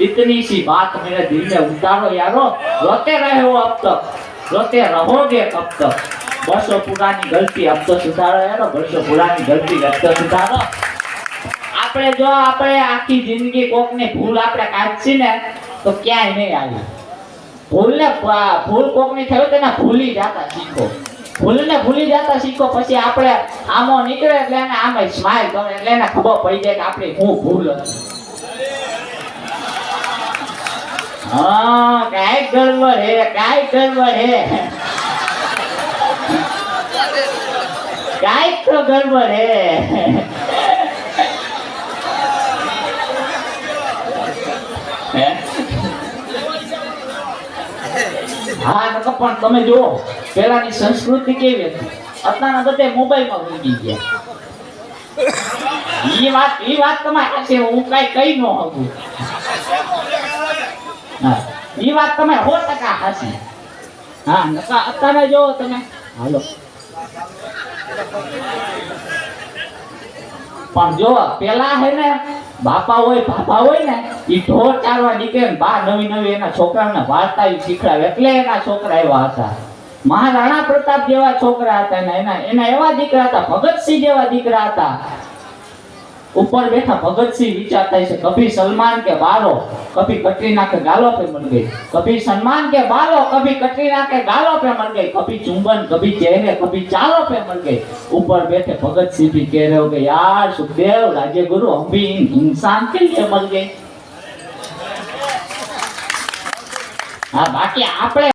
इतनी सी बात मेरे दिल में उतारो यारो रोते रहे हो अब तक रोते रहोगे कब तक बरसों पुरानी गलती अब तो सुधारो यारो बरसों पुरानी गलती अब तो सुधारो આપણે જો આપણે આખી જિંદગી કોકની ભૂલ આપણે કાઢશી ને તો ક્યાંય નહીં આવી ભૂલને ભ- ભૂલ કોકની થયું તેને ભૂલી જાતા શીખો ભૂલને ભૂલી જાતા શીખો પછી આપણે આમો નીકળે એટલે એને આમે સ્માઈલ કરે એટલે એને ખબર પડી જાય કે આપણી હું ભૂલ હતી હા કાંઈક ગડબડ હે કાંઈક ગડબડ હે. કાંઈક તો ગડબડ હે. હે? નકર પણ તમે જુઓ પેલાની સંસ્કૃતિ કેવી હતી? અત્યારના બધે મોબાઈલમાં ભૂલી ગયા એ વાત એ વાત તમારે છે હું કઈ કઈ ન શકું. ઈ વાત તમે સો ટકા હાચી હા, નકા અત્યારે જો તમે. હાલો. પણ જો, પેલા હે ને, બાપા હોય બાપા હોય ને, ઈ ઢોર ચારવા નીકળે ને બા નવી નવી એના છોકરાઓને વાર્તા શીખડાવે. એટલે એના છોકરા એવા હતા. મહારાણા પ્રતાપ જેવા છોકરા હતા એના એના એવા દીકરા હતા, ભગતસિંહ જેવા દીકરા હતા. ઉપર બેઠા ભગતસિંહ વિચારતા છે કભી સલમાન કે બાલો કભી કટરીના કે ગાલો पे मर गई कभी सलमान के बालों कभी कटरीना के गालों पे मर गई कभी चुंबन कभी चेहरे कभी चालों पे मर गई ऊपर बैठे भगत सिंह भी कह रहे हो कि यार सुखदेव राज्य गुरु हम भी इन इंसान के लिए मर गए हाँ बाकी આપણે